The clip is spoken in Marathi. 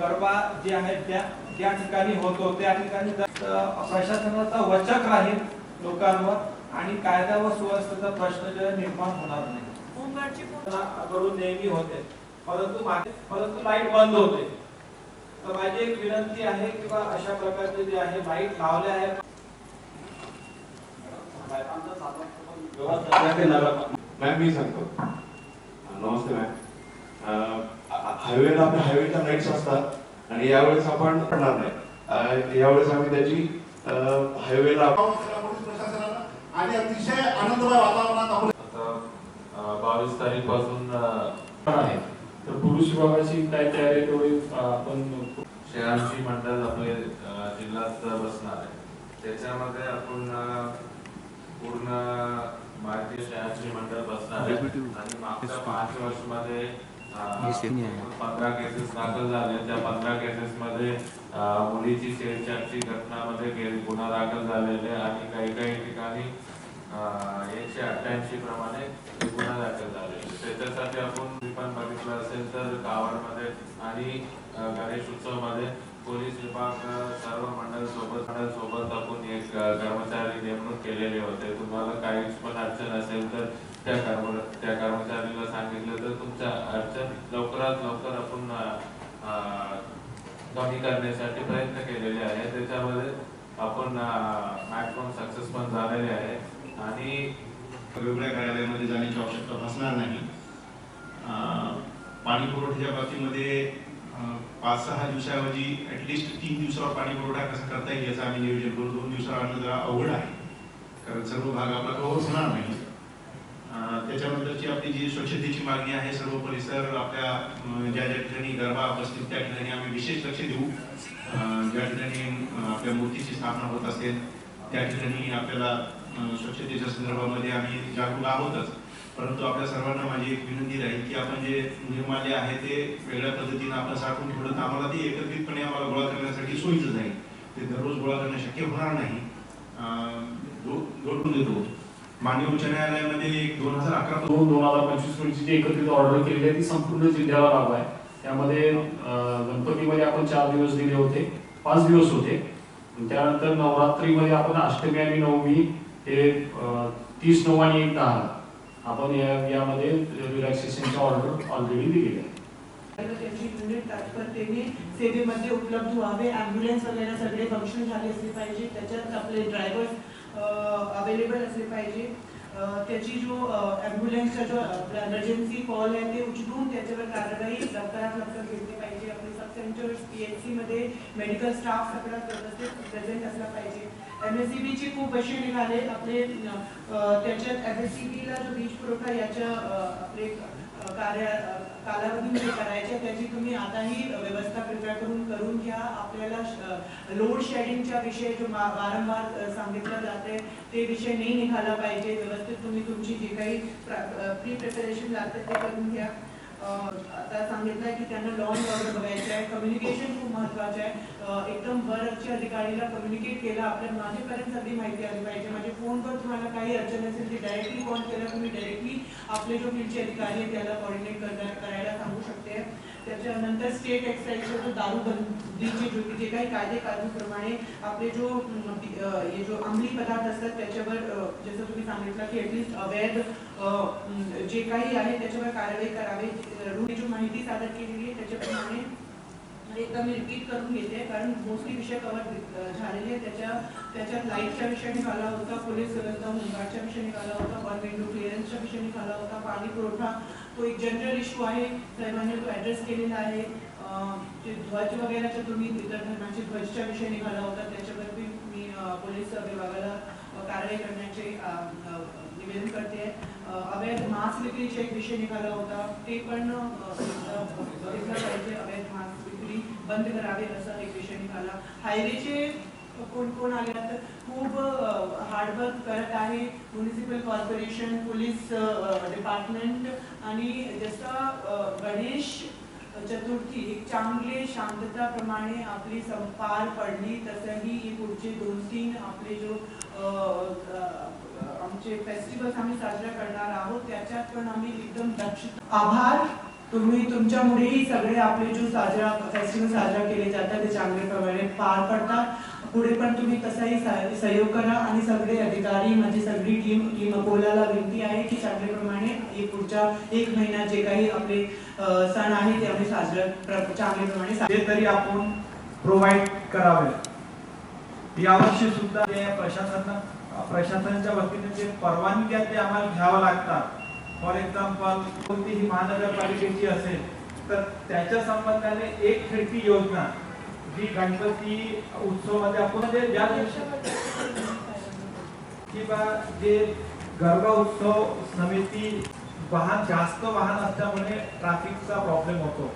गरबा जे आहेत त्या त्या ठिकाणी होतो. त्या ठिकाणी प्रशासनाचा वचक राहील लोकांवर आणि कायदा व सुव्यवस्थेचा प्रश्न जे निर्माण होणार नाही. नेहमी होते. परंतु परंतु लाइट बंद होते. तर माझी एक विनंती आहे किंवा अशा प्रकारचे जे आहे लाइट लावले आहे मॅम मी सांगतो. नमस्ते मॅम. हायवेला आपल्या हायवेच्या लाईट्स असतात आणि यावेळेस आपण पडणार नाही. यावेळेस आम्ही त्याची हायवेला आणि अतिशय आनंदमय वातावरणात आपण आता बावीस तारीखपासून आहे. तर पुरुष विभागाची काय तयारी तेवढी आपण शहरांची मंडळ आपले जिल्ह्यात बसणार आहे. त्याच्यामध्ये आपण पूर्ण भारतीय शहरांची मंडळ बसणार आहे. आणि मागच्या पाच वर्षमध्ये पंधरा केसेस दाखल झाले. त्या पंधरा केसेस मध्ये मुलीची छेडछाडची घटनामध्ये गुन्हा दाखल झालेले आणि काही काही ठिकाणी एकशे अठ्ठ्याऐंशी प्रमाणे गुन्हा दाखल झाले त्याच्यासाठी आपण तुम्ही पण बघितलं असेल तर गावांमध्ये आणि गणेश उत्सवमध्ये पोलीस विभाग सर्व मंडळ सोबत मंडळ सोबत आपण एक कर्मचारी नेमणूक केलेले होते. तुम्हाला काहीच पण अडचण असेल तर त्या कर्म त्या कर्मचारीला सांगितलं तर तुमच्या अडचण लवकरात लवकर आपण कमी करण्यासाठी प्रयत्न केलेले आहे. त्याच्यामध्ये आपण मॅक्सिमम सक्सेस पण झालेले आहे. आणि वेगवेगळ्या कार्यालयामध्ये जाण्याची आवश्यकता भासणार नाही. पाणी पुरवठ्याच्या बाबतीमध्ये पाच सहा दिवसाऐवजी ऍटलिस्ट तीन दिवसावर पाणी पुरवठा कसा करता येईल याचं आम्ही नियोजन करू दोन दिवसावर आणणं जरा अवघड आहे. कारण सर्व भाग आपला कव्हर होणार नाही त्याच्यानंतरची आपली जी स्वच्छतेची मागणी आहे सर्व परिसर आपल्या ज्या ज्या ठिकाणी गरबा बसतील त्या ठिकाणी आम्ही विशेष लक्ष देऊ. ज्या ठिकाणी आपल्या मूर्तीची स्थापना होत असेल त्या ठिकाणी आपल्याला स्वच्छतेच्या संदर्भामध्ये आम्ही जागरूक आहोतच. परंतु आपल्या सर्वांना माझी एक विनंती राहील की आपण जे निर्माल्य आहे ते वेगळ्या पद्धतीने आपण साठवून ठेवलं तर आम्हाला ते एकत्रितपणे आम्हाला गोळा करण्यासाठी सोयीचं जाईल. ते दररोज गोळा करणं शक्य होणार नाही. अं, जोडून देतो माननीय उच्च न्यायालयामध्ये एक दोन हजार अकरा दोन दोन हजार पंचवीस रोजी जी एकत्रित ऑर्डर केलेली आहे ती संपूर्ण जिल्ह्याला लागू आहे. त्यामध्ये गणपतीमध्ये आपण चार दिवस दिले होते पाच दिवस होते. त्यानंतर नवरात्रीमध्ये आपण अष्टमी आणि नवमी हे तीस नऊ आणि एक दहा आपण या यामध्ये रिलॅक्सेशनची ऑर्डर ऑलरेडी दिलेली आहे त्यांची युनिट तात्परतेने सेवेमध्ये उपलब्ध व्हावे ॲम्ब्युलन्स वगैरे सगळे फंक्शन झाले असले पाहिजे त्याच्यात आपले ड्रायव्हर्स अवेलेबल असले पाहिजे. त्याची जो ॲम्ब्युलन्सचा जो एमर्जन्सी कॉल आहे ते उचलून त्याच्यावर कारवाई लवकरात लवकर घेतली पाहिजे. आपले सब सेंटर पी एच सीमध्ये मेडिकल स्टाफ सगळा व्यवस्थित प्रेझेंट असला पाहिजे. एम एस सी बीचे खूप असे निघाले. आपले त्याच्यात एम एस सी बीला जो वीज पुरवठा याच्या आपले कार्य कालावधीमध्ये करायचे त्याची तुम्ही आताही व्यवस्था प्रिपेअर करून करून घ्या. आपल्याला लोड शेडिंगच्या विषय जो वारंवार सांगितलं जाते ते विषय नाही निघाला पाहिजे. व्यवस्थित तुम्ही तुमची जे काही प्री प्रिपरेशन लागते ते करून घ्या. आता सांगितलंय की त्यांना लॉन ऑर्डर बघायचं आहे. कम्युनिकेशन खूप महत्वाचं आहे. एकदम वरच्या अधिकारीला कम्युनिकेट केलं. आपल्या माझ्यापर्यंत सगळी माहिती आली पाहिजे. म्हणजे फोनवर तुम्हाला काही अडचण असेल ती डायरेक्टली कॉल केला तुम्ही डायरेक्टली आपले जो फील्डचे अधिकारी आहेत त्याला कॉर्डिनेट करायला सांगू शकते. त्याच्यानंतर स्टेट एक्साईजचा जो दारूबंदीचे जो जे काही कायदे कानूनप्रमाणे आपले जो हे जो अंमली पदार्थ असतात त्याच्यावर जसं तुम्ही सांगितलं की ॲटलिस्ट अवैध जे काही आहे त्याच्यावर कारवाई करा. सादर केलेली आहे. त्याच्याप्रमाणे एकदा मी रिपीट करून घेते. कारण मोस्टली विषय कव्हर झालेले त्याच्या त्याच्यात लाईटच्या विषय निघाला होता पोलीस व्यवस्था होमगार्डच्या विषय निघाला होता वन विंडो क्लिअरन्सच्या विषय निघाला होता पाणी पुरवठा. तो एक जनरल इश्यू आहे. साहेबांनी तो ॲड्रेस केलेला आहे. जे ध्वज वगैरेच्या तुम्ही इतर धर्माचे ध्वजच्या विषय निघाला होता. त्याच्यावरती मी पोलीस विभागाला कारवाई करण्याचे निवेदन करते. हैं अवैध मास्क विक्रीचा एक विषय निघाला होता. ते पण बघितलं पाहिजे अवैध मास्क विक्री बंद करावे असा एक विषय निघाला. हायवेचे कोण कोण आले तर खूप हार्डवर्क करत आहे म्युनिसिपल कॉर्पोरेशन पोलीस डिपार्टमेंट आणि जसा गणेश चतुर्थी एक चांगले शांतताप्रमाणे आपली संपार पडली तसंही पुढचे दोन तीन आपले जो आमचे फेस्टिवल्स आम्ही साजरा करणार आहोत त्याच्यात पण आम्ही एकदम दक्ष आभार. तुम्ही तुमच्यामुळेही सगळे आपले जो साजरा फेस्टिवल साजरा केले जातात ते चांगल्या प्रमाणे पार पडतात. पुढे पण तुम्ही तसाही सह- सहयोग करा आणि सगळे अधिकारी म्हणजे सगळी टीम टीम अकोल्याला विनंती आहे की चांगल्याप्रमाणे पुढच्या एक महिना जे काही आपले सण आहे ते आम्ही साजरा प्र- चांगल्याप्रमाणे तरी आपण प्रोव्हाइड करावे. यावर्षी सुद्धा जे प्रशासन प्रशासनाच्या वतीने जे परवानगी ते आम्हाला घ्यावं लागतात. फॉर एक्झाम्पल कोणतीही महानगरपालिकेची असेल तर त्याच्या संबंधाने एक खिडकी योजना जी गणपती उत्सवमध्ये आपण जे ज्या दिवशी किंवा जे गरबा उत्सव समिती वाहन जास्त वाहन असल्यामुळे ट्रॅफिकचा प्रॉब्लेम होतो.